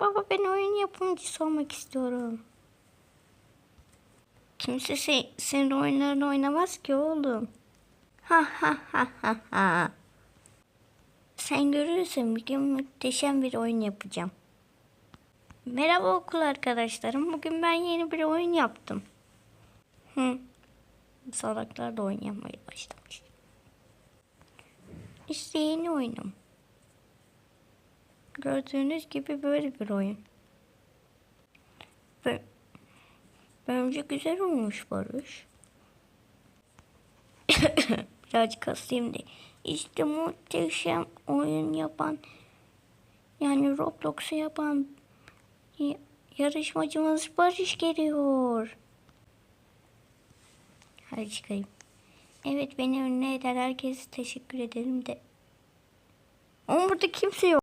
Baba ben oyun yapımcısı olmak istiyorum. Kimse se- senin oyunlarını oynamaz ki oğlum. Ha ha ha ha ha. Sen görürsün bir gün muhteşem bir oyun yapacağım. Merhaba okul arkadaşlarım. Bugün ben yeni bir oyun yaptım. Hı. Salaklar da oyun yapmaya başlamış. İşte yeni oyunum. Gördüğünüz gibi böyle bir oyun. Ve bence güzel olmuş Barış. Birazcık hastayım de. İşte muhteşem oyun yapan yani Roblox'u yapan yarışmacımız Barış geliyor. Hadi çıkayım. Evet beni önüne eder. Herkese teşekkür ederim de. Ama burada kimse yok.